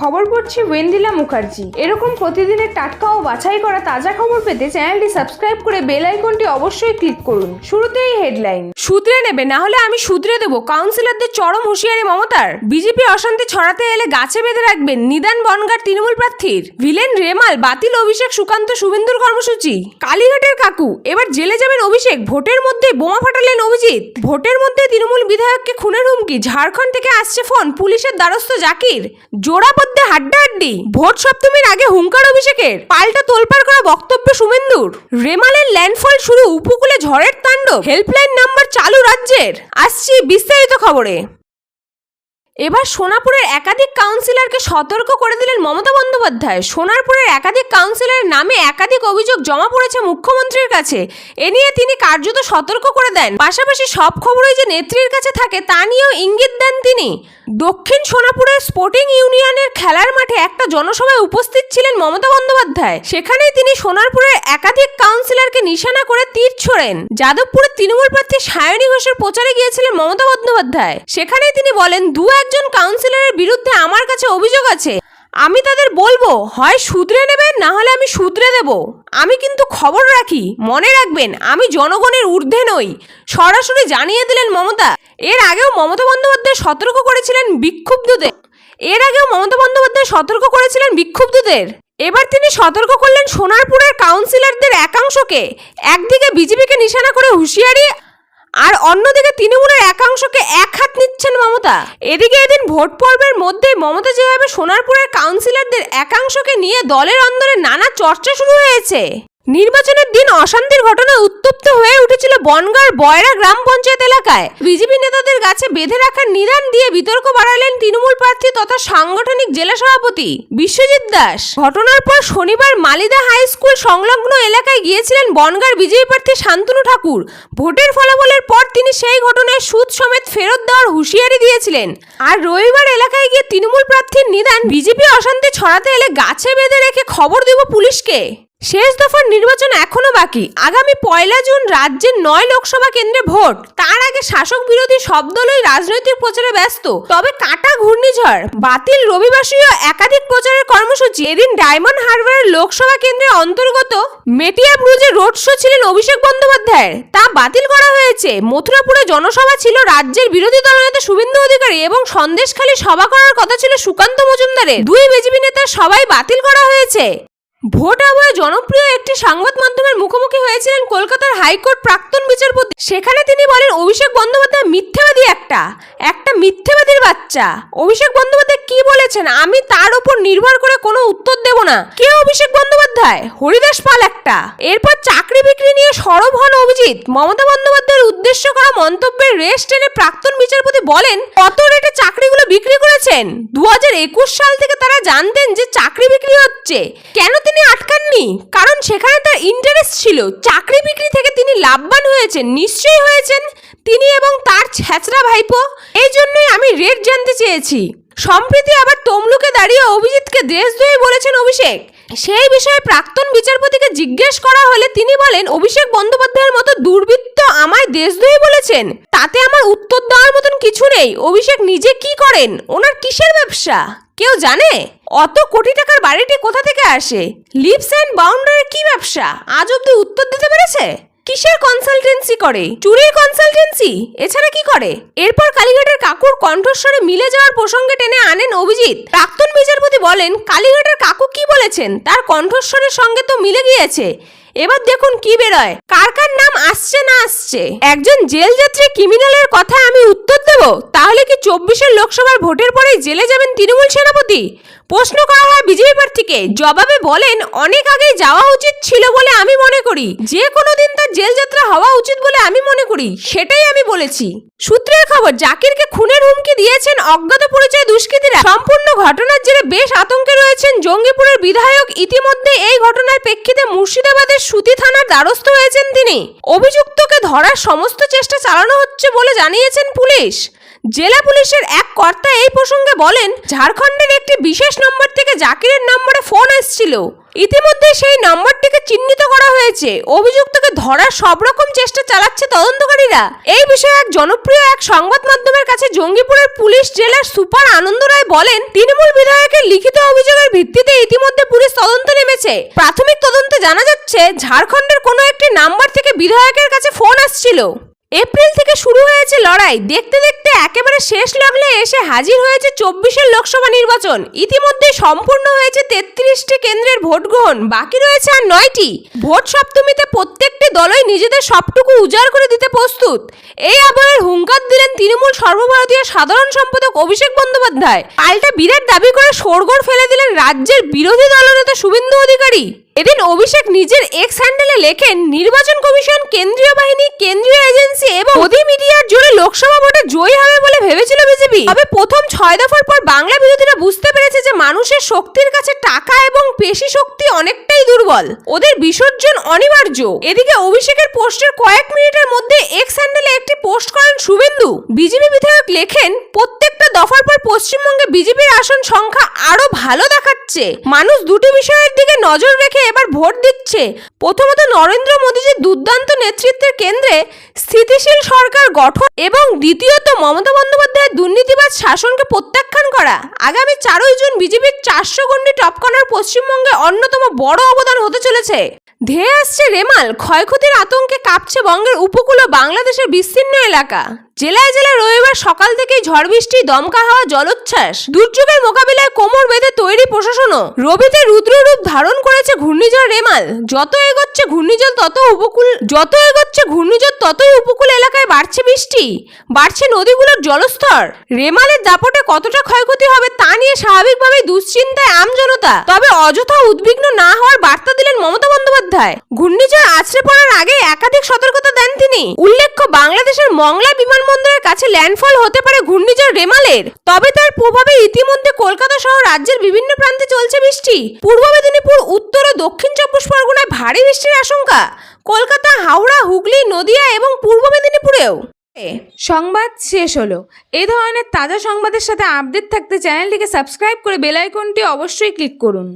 খবর পড়ছি ওয়েন্দিলা মুখার্জি। এরকম প্রতিদিনের টাটকা ও বাছাই করা তাজা খবর পেতে চ্যানেলটি সাবস্ক্রাইব করে বেল আইকনটি অবশ্যই ক্লিক করুন। শুরুতেই হেডলাইন। শুধরে নেবে, না হলে আমি শুধরে দেবো কাউন্সিলরদের চরম হুঁশিয়ারি মমতার। বিজেপি অশান্তি ছড়াতে এলে গাছে বেঁধে রাখবেন নিদান বনগার তৃণমূল প্রার্থীর। ভিলেন রেমাল, বাতিল অভিষেক সুকান্ত শুভেন্দুর কর্মসূচি। কালীঘাটের কাকু, এবার জেলে যাবেন অভিষেক, ভোটের মধ্যে বোমা ফাটালেন অভিজিৎ। ভোটের মধ্যে তৃণমূল বিধায়ককে খুনের হুমকি, ঝাড়খণ্ড থেকে আসছে ফোন, পুলিশের দ্বারস্থ জাকির। জোড়াবদ্ধে হাড্ডাহাড্ডি। ভোট সপ্তমীর আগে হুঙ্কার অভিষেকের। পাল্টা তোলপাড় করা বক্তব্য সুমেন্দুর। রেমালের ল্যান্ডফল শুরু উপকূলে ঝড়ের তাণ্ডব। হেল্পলাইন নাম্বার চালু রাজ্যের। আসছি বিস্তারিত খবরে। এবার সোনাপুরের একাধিক কাউন্সিলরকে সতর্ক করে দিলেন মমতা বন্দ্যোপাধ্যায়। সোনারপুরের একাধিক কাউন্সিলরের নামে একাধিক অভিযোগ জমা পড়েছে মুখ্যমন্ত্রীর কাছে। এ নিয়ে তিনি কার্যত সতর্ক করে দেন। পাশাপাশি সব খবরই যে নেত্রীর কাছে থাকে, তা নিয়েও ইঙ্গিত দেন তিনি। দক্ষিণ সোনাপুরের স্পোর্টিং ইউনিয়নের খেলার মাঠে একটা জনসভায় উপস্থিত ছিলেন মমতা বন্দ্যোপাধ্যায়। সেখানেই তিনি সোনারপুরের একাধিক কাউন্সিলরকে নিশানা করে তীর ছোড়েন। যাদবপুরের তৃণমূল প্রার্থী সায়নী ঘোষের প্রচারে গিয়েছিলেন মমতা বন্দ্যোপাধ্যায়। সেখানেই তিনি বলেন দু একজন কাউন্সিলরের বিরুদ্ধে আমার কাছে অভিযোগ আছে। আমি তাদের বলব, হয় শুধরে নেবেন, না হলে আমি শুধরে দেব। আমি কিন্তু খবর রাখি, মনে রাখবেন, আমি জনগণের ঊর্ধ্বে নই। সরাসরি জানিয়ে দিলেন মমতা। এর আগেও মমতা বন্দ্যোপাধ্যায় সতর্ক করেছিলেন বিক্ষুব্ধদের। এর আগেও মমতা বন্দ্যোপাধ্যায় সতর্ক করেছিলেন বিক্ষুব্ধদের। এবার তিনি সতর্ক করলেন সোনারপুরের কাউন্সিলরদের একাংশকে। একদিকে বিজেপিকে নিশানা করে হুঁশিয়ারি আর অন্যদিকে তৃণমূলের একাংশকে এক হাত নিচ্ছেন মমতা। এদিকে এদিন ভোট পর্বের মধ্যে মমতা যেভাবে সোনারপুরের কাউন্সিলরদের একাংশকে নিয়ে দলের অন্দরে নানা চর্চা শুরু হয়েছে। নির্বাচনের দিন অশান্তির ঘটনায় উত্তপ্ত হয়ে উঠেছিল বনগাঁর বয়রা গ্রাম পঞ্চায়েত এলাকায়। বিজেপি নেতাদের কাছে বেঁধে রাখার নিদান দিয়ে বিতর্ক বাড়ালেন তৃণমূল প্রার্থী তথা সাংগঠনিক জেলা সভাপতি বিশ্বজিৎ দাস। ঘটনার পর শনিবার মালিদা হাই স্কুল সংলগ্ন এলাকায় গিয়েছিলেন বনগাঁর বিজেপি প্রার্থী শান্তনু ঠাকুর। ভোটের ফলাফলের পর তিনি সেই ঘটনায় সুদ সমেত ফেরত দেওয়ার হুঁশিয়ারি দিয়েছিলেন। আর রবিবার এলাকায় গিয়ে তৃণমূল প্রার্থীর নিদান বিজেপি অশান্তি ছড়াতে এলে গাছে বেঁধে রেখে খবর দেব পুলিশকে। শেষ দফার নির্বাচন এখনও বাকি। আগামী পয়লা জুন রাজ্যের নয় লোকসভা কেন্দ্রে ভোট। তার আগে শাসক বিরোধী সব দলই রাজনৈতিক প্রচারে ব্যস্ত। তবে কাটা ঘূর্ণিঝড়, বাতিল রবিবাসীয় একাধিক প্রচারের কর্মসূচি, এদিন ডায়মন্ড হারবারের লোকসভা কেন্দ্রের অন্তর্গত মেটিয়া ব্রুজে রোড শো ছিলেন অভিষেক বন্দ্যোপাধ্যায়ের তা বাতিল করা হয়েছে। মথুরাপুরে জনসভা ছিল রাজ্যের বিরোধী দলনেতা শুভেন্দু অধিকারী এবং সন্দেশখালী সভা করার কথা ছিল সুকান্ত মজুমদারের। দুই বিজেপি নেতার সবাই বাতিল করা হয়েছে। ভোট আবহে জনপ্রিয় একটি সংবাদ মাধ্যমের মুখোমুখি হয়েছিলেন কলকাতার হাইকোর্ট প্রাক্তন বিচারপতি। সেখানে তিনি বলেন, অভিষেক বন্দ্যোপাধ্যায় মিথ্যেবাদী একটা। একটা মিথ্যেবাদীর বাচ্চা। অভিষেক বন্দ্যোপাধ্যায় কি বলেছেন? আমি তার উপর নির্ভর করে কোনো উত্তর দেব না। কে অভিষেক বন্দ্যোপাধ্যায়? হরিদাস পাল একটা। এরপর চাকরি বিক্রি নিয়ে সরব হন অভিজিৎ। মমতা বন্দ্যোপাধ্যায়ের উদ্দেশ্য করা মন্তব্যের রেস টেনে প্রাক্তন বিচারপতি বলেন, কত রেটে চাকরিগুলো বিক্রি করেছেন? দু হাজার একুশ সাল থেকে তারা জানতেন যে চাকরি বিক্রি হচ্ছে। কেন তিনি আটকাননি। কারণ সেখানে তার ইন্টারেস্ট ছিল। চাকরি বিক্রি থেকে তিনি লাভবান হয়েছেন, নিশ্চয়ই হয়েছেন। তিনি এবং তার ছ্যাচরা ভাইপো। এই জন্যই আমি রেট জানতে চেয়েছি। সম্প্রতি আবার তমলুকে দাঁড়িয়ে অভিজিৎকে দেশদ্রোহী বলেছেন অভিষেক। সেই বিষয়ে প্রাক্তন বিচারপতিকে জিজ্ঞেস করা হলে তিনি বলেন, অভিষেক বন্দ্যোপাধ্যায়ের মতো দুর্বৃত্ত আমায় দেশদ্রোহী বলেছেন। তাতে আমার উত্তর দেওয়ার মতন কিছু নেই। অভিষেক নিজে কি করেন? ওনার কিসের ব্যবসা? কেউ জানে? অত কোটি টাকার বাড়িটি কোথা থেকে আসে? লিপস অ্যান্ড বাউন্ডারির কি ব্যবসা? আজ অব্দি উত্তর দিতে পেরেছে? কিসের কনসালটেন্সি করে? চুরির কনসালটেন্সি এছাড়া কি করে? এরপর কালীঘাটের কাকুর কণ্ঠস্বরে মিলে যাওয়ার প্রসঙ্গে টেনে আনেন অভিজিৎ। প্রাক্তন বিচারপতি বলেন, কালীঘাটের কাকু কি বলেছেন? তার কণ্ঠস্বরের সঙ্গে তো মিলে গিয়েছে। এবার দেখুন কি বেরোয়। কার কার নাম আসছে না আসছে? একজন জেল যাত্রী ক্রিমিনালের কথা আমি উত্তর দেব? তাহলে কি চব্বিশের লোকসভার ভোটের পরেই জেলে যাবেন তৃণমূল সেনাপতি? প্রশ্ন করা হয় বিজেপি প্রার্থীকে। জবাবে বলেন, অনেক আগেই যাওয়া উচিত ছিল বলে আমি মনে করি। যে কোনো দিন তার জেল যাত্রা হওয়া উচিত বলে আমি মনে করি। সেটাই আমি বলেছি। সূত্রের খবর, জাকিরকে খুনের হুমকি দিয়েছেন অজ্ঞাত পরিচয় দুষ্কৃতীরা। সম্পূর্ণ ঘটনার জেরে বেশ আতঙ্কে রয়েছেন জঙ্গিপুরের বিধায়ক। ইতিমধ্যে এই ঘটনার প্রেক্ষিতে মুর্শিদাবাদের সুতি থানার দ্বারস্থ হয়েছেন তিনি। অভিযুক্তকে ধরার সমস্ত চেষ্টা চালানো হচ্ছে বলে জানিয়েছেন পুলিশ। জেলা পুলিশের এক কর্তা এই প্রসঙ্গে বলেন, ঝাড়খণ্ডের একটি বিশেষ নম্বর থেকে জাকিরের নম্বরে ফোন এসেছিল। ইতিমধ্যে সেই নম্বরটিকে চিহ্নিত করা হয়েছে। অভিযুক্তকে ধরার সব রকম চেষ্টা চালাচ্ছে তদন্তকারীরা। এই বিষয়ে এক জনপ্রিয় এক সংবাদ মাধ্যমের কাছে জঙ্গিপুরের পুলিশ জেলার সুপার আনন্দ রায় বলেন, তৃণমূল বিধায়কের লিখিত অভিযোগের ভিত্তিতে ইতিমধ্যে পুলিশ তদন্ত নেমেছে। প্রাথমিক তদন্তে জানা যাচ্ছে, ঝাড়খণ্ডের কোনো একটি নাম্বার থেকে বিধায়কের কাছে ফোন আসছিল। এপ্রিল থেকে শুরু হয়েছে লড়াই। দেখতে দেখতে একেবারে শেষ লগ্নে এসে হাজির হয়েছে চব্বিশের লোকসভা নির্বাচন। ইতিমধ্যে সম্পূর্ণ হয়েছে তেত্রিশটি কেন্দ্রের ভোট গ্রহণ। বাকি রয়েছে আর নয়টি। ভোট সপ্তমীতে প্রত্যেকটি দলই নিজেদের সবটুকু উজাড় করে দিতে প্রস্তুত। এই আবহের হুঙ্কার দিলেন তৃণমূল সর্বভারতীয় সাধারণ সম্পাদক অভিষেক বন্দ্যোপাধ্যায়। পাল্টা বিরাট দাবি করে সরগোড় ফেলে দিলেন রাজ্যের বিরোধী দলনেতা শুভেন্দু অধিকারী। এদিন অভিষেক নিজের এক্স হ্যান্ডেলে লেখেন, নির্বাচন কমিশন, কেন্দ্রীয় বাহিনী, কেন্দ্রীয় এজেন্সি এবং মোদী মিডিয়ার জোরে লোকসভা ভোটে জয়ী হবে বলে ভেবেছিল বিজেপি। তবে প্রথম ছয় দফার পর বাংলা বিরোধীরা বুঝতে পেরেছে যে মানুষের শক্তির কাছে টাকা এবং পেশি শক্তি অনেকটাই দুর্বল। ওদের বিসর্জন অনিবার্য। এদিকে অভিষেকের পোস্টের কয়েক মিনিটের মধ্যে এক্স হ্যান্ডেলে একটি পোস্ট করেন শুভেন্দু। বিজেপি বিধায়ক লেখেন, প্রত্যেকটা দফার পর পশ্চিমবঙ্গে বিজেপির আসন সংখ্যা আরও ভালো দেখাচ্ছে। মানুষ দুটি বিষয়ের দিকে নজর রেখে এবার ভোট দিচ্ছে। প্রথমত নরেন্দ্র মোদীজির দুর্দান্ত নেতৃত্বের কেন্দ্রে স্থিতিশীল সরকার গঠন এবং দ্বিতীয়ত মমতা বন্দ্যোপাধ্যায়ের দুর্নীতিবাদ শাসনকে প্রত্যাখ্যান করা। আগামী চারই জুন বিজেপির চারশো গণ্ডি টপকনার পশ্চিমবঙ্গে অন্যতম বড় অবদান হতে চলেছে। ধেয়ে আসছে রেমাল, ক্ষয়ক্ষতির আতঙ্কে কাঁপছে বঙ্গের উপকূল ও বাংলাদেশের বিস্তীর্ণ এলাকা। জেলায় জেলায় রবিবার সকাল থেকেই ঝড় বৃষ্টি, দমকা হাওয়া, জলোচ্ছ্বাস। দুর্যোগের মোকাবিলায় কোমর বেঁধে তৈরি প্রশাসনও। রবিতে রুদ্ররূপ ধারণ করেছে ঘূর্ণিঝড় রেমাল। যত এগোচ্ছে ঘূর্ণিঝড়, তত উপকূল যত এগোচ্ছে ঘূর্ণিঝড়, ততই উপকূল এলাকায় বাড়ছে বৃষ্টি। বাড়ছে নদীগুলোর জলস্তর। রেমালের দাপটে কতটা ক্ষয়ক্ষতি হবে তা নিয়ে স্বাভাবিকভাবেই দুশ্চিন্তায় আমজনতা তবে অযথা উদ্বিগ্ন না হওয়ার বার্তা দিলেন মমতা বন্দ্যোপাধ্যায়। ঘূর্ণিঝড় আছড়ে পড়ার আগে একাধিক সতর্কতা দেন তিনি। উল্লেখ্য, বাংলাদেশের মংলা বিমানবন্দরের কাছে ল্যান্ডফল হতে পারে ঘূর্ণিঝড় রেমালের। তবে তার প্রভাবে ইতিমধ্যে কলকাতা সহ রাজ্যের বিভিন্ন প্রান্তে চলছে বৃষ্টি। পূর্ব মেদিনীপুর, উত্তর ও দক্ষিণ চব্বিশ পরগনায় ভারী বৃষ্টির আশঙ্কা। কলকাতা, হাওড়া, হুগলি, নদিয়া এবং পূর্ব মেদিনীপুরেও। সংবাদ শেষ হলো। এ ধরনের তাজা সংবাদের সাথে আপডেট থাকতে চ্যানেলটিকে সাবস্ক্রাইব করে বেল আইকনটি অবশ্যই ক্লিক করুন।